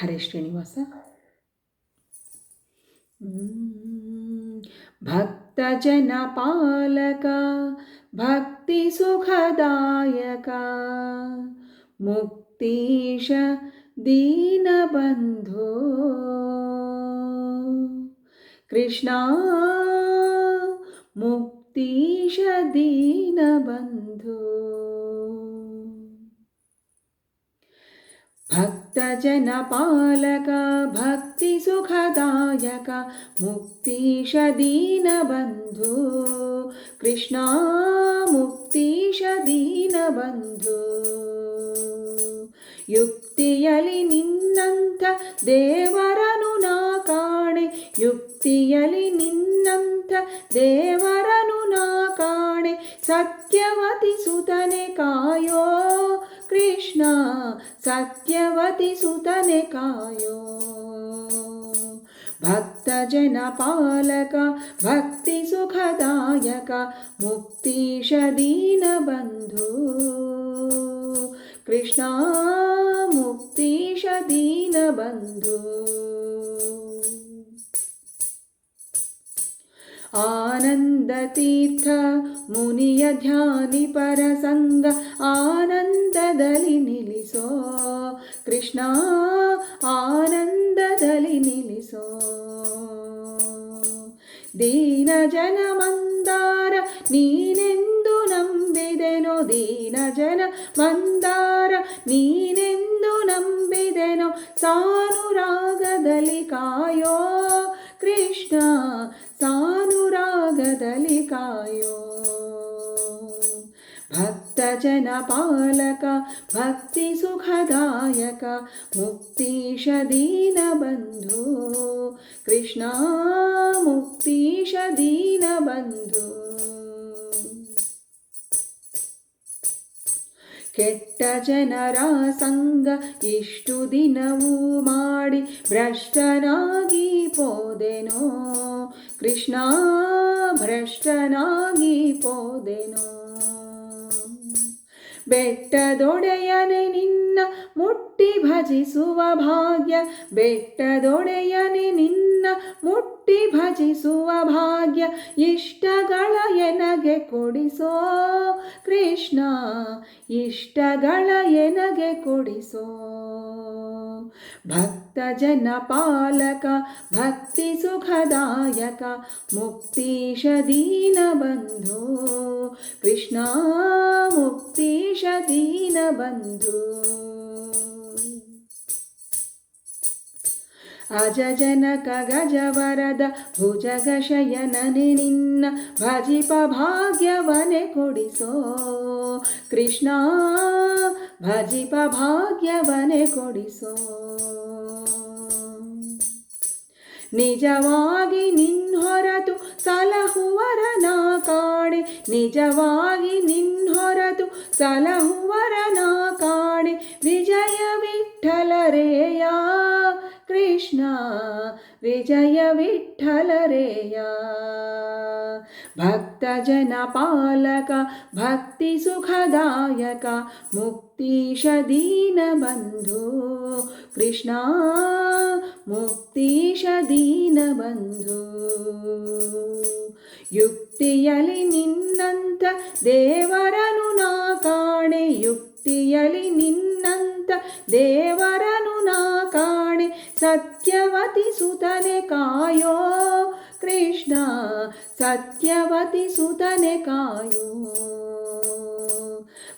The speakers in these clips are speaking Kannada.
ಹರೇ ಶ್ರೀನಿವಾಸ ಹ್ಮ್. ಭಕ್ತಜನ ಪಾಲಕ ಭಕ್ತಿ ಸುಖದಾಯಕ ಮುಕ್ತೀಶ ದೀನಬಂಧೋ ಭಕ್ತಿ ಸುಖದಾಯಕ ಮುಕ್ತೀಶ ದೀನಬಂಧು ಕೃಷ್ಣ ಮುಕ್ತೀಶ ದೀನಬಂಧು ಯುಕ್ತಿಯಲಿ ನಿನ್ನಂಥ ದೇವರನು ನಾ ಕಾಣೆ. ಯುಕ್ತಿಯಲಿ ನಿನ್ನಂಥ ದೇವರನು ನಾ ಕಾಣೆ. ಸತ್ಯವತಿ ಸುತನೆ ಕಾಯೋ कृष्ण सत्यवति सुतनेकायो। भक्तजनपालक भक्तिसुखदायक मुक्तिष दीनबन्धु कृष्णा मुक्तिष दीनबन्धु ದೀನಬಂಧು ಕೃಷ್ಣ ಮುಕ್ತೀಶ ದೀನಬಂಧು ಆನಂದ ತೀರ್ಥ ಮುನಿಯ ಧ್ಯಾನಿ ಪರಸಂಗ ಆನಂದದಲ್ಲಿ ನಿಲ್ಲಿಸೋ ಕೃಷ್ಣ ಆನಂದದಲ್ಲಿ ನಿಲ್ಲಿಸೋ ದೀನ ಜನ ಮಂದಾರ ನೀನೆಂದು ನಂಬಿದೆನೋ ದೀನ ಜನ ಮಂದಾರ ನೀನೆಂದು ನಂಬಿದೆನೋ ಸಾನುರಾಗದಲ್ಲಿ ಕಾಯೋ ಕೃಷ್ಣ ಸಾನುರಾಗದಲ್ಲಿ ಕಾಯೋ. ಭಕ್ತಜನ ಪಾಲಕ, ಭಕ್ತಿ ಸುಖದಾಯಕ ಮುಕ್ತೀಶ ದೀನಬಂಧು ಕೃಷ್ಣ ಮುಕ್ತೀಶ ದೀನಬಂಧು ಕೆಟ್ಟ ಜನರ ಸಂಗ ಇಷ್ಟು ದಿನವೂ ಮಾಡಿ ಭ್ರಷ್ಟನಾಗಿ ಪೋದೆನೋ. ಕೃಷ್ಣ ಭ್ರಷ್ಟನಾಗಿ ಪೋದೆನೋ ಬೆಟ್ಟದೊಡೆಯನೆ ನಿನ್ನ ಮುಟ್ಟಿ ಭಜಿಸುವ ಭಾಗ್ಯ, ಬೆಟ್ಟದೊಡೆಯನೆ ನಿನ್ನ ಮುಟ್ಟಿ ಭಜಿಸುವ ಭಾಗ್ಯ, ಇಷ್ಟಗಳ ಎನಗೆ ಕೊಡಿಸೋ ಕೃಷ್ಣ, ಇಷ್ಟಗಳ ಎನಗೆ ಕೊಡಿಸೋ ಭಕ್ತ ಜನ ಪಾಲಕ, ಭಕ್ತಿ ಸುಖದಾಯಕ ಮುಕ್ತೀಶ ದೀನಬಂಧು ಕೃಷ್ಣ ಮುಕ್ತೀಶ ದೀನಬಂಧು ಅಜಜನಕ ಗಜವರದ ಭುಜಗ ಶಯನನೆ ನಿನ್ನ ಭಜಿಪ ಭಾಗ್ಯವನೆ ಕೊಡಿಸೋ. ಕೃಷ್ಣ ಭಜಿಪ ಭಾಗ್ಯವನೆ ಕೊಡಿಸೋ. ನಿಜವಾಗಿ ನಿನ್ಹೊರತು ಸಲಹುವರನ ಕಾಣೆ. ನಿಜವಾಗಿ ನಿನ್ಹೊರತು ಸಲಹುವರನ ಕಾಣೆ. ವಿಜಯ ವಿಠಲರೇಯ. ಕೃಷ್ಣ, ವಿಜಯ ವಿಠಲರೇಯ. ಭಕ್ತ ಜನ ಪಾಲಕ, ಭಕ್ತಿ ಸುಖದಾಯಕ ಮುಕ್ತೀಶ ದೀನಬಂಧು ಕೃಷ್ಣ ಮುಕ್ತೀಶ ದೀನಬಂಧು ಯುಕ್ತಿಯಲಿ ನಿನ್ನಂತ ದೇವರನು ನಾ ಕಾಣೆ. ಯುಕ್ತಿಯಲಿ ನಿನ್ನಂತ ದೇವರನು सत्यवति सुतनकायो कृष्ण सत्यवति सुतनकायो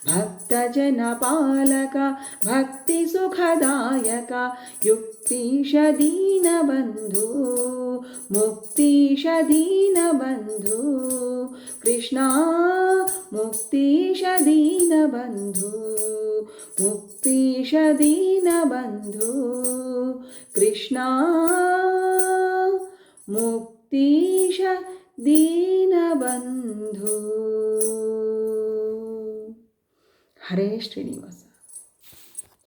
भक्तजनपालक भक्तिसुखदायक युक्तिषदिनबन्धु मुक्तिषदिनबन्धु कृष्णा मुक्तिषदिनबन्धु ಮುಕ್ತೀಶ ದೀನಬಂಧು ಕೃಷ್ಣ ಮುಕ್ತೀಶ ದೀನಬಂಧು ಹರೇ ಶ್ರೀನಿವಾಸ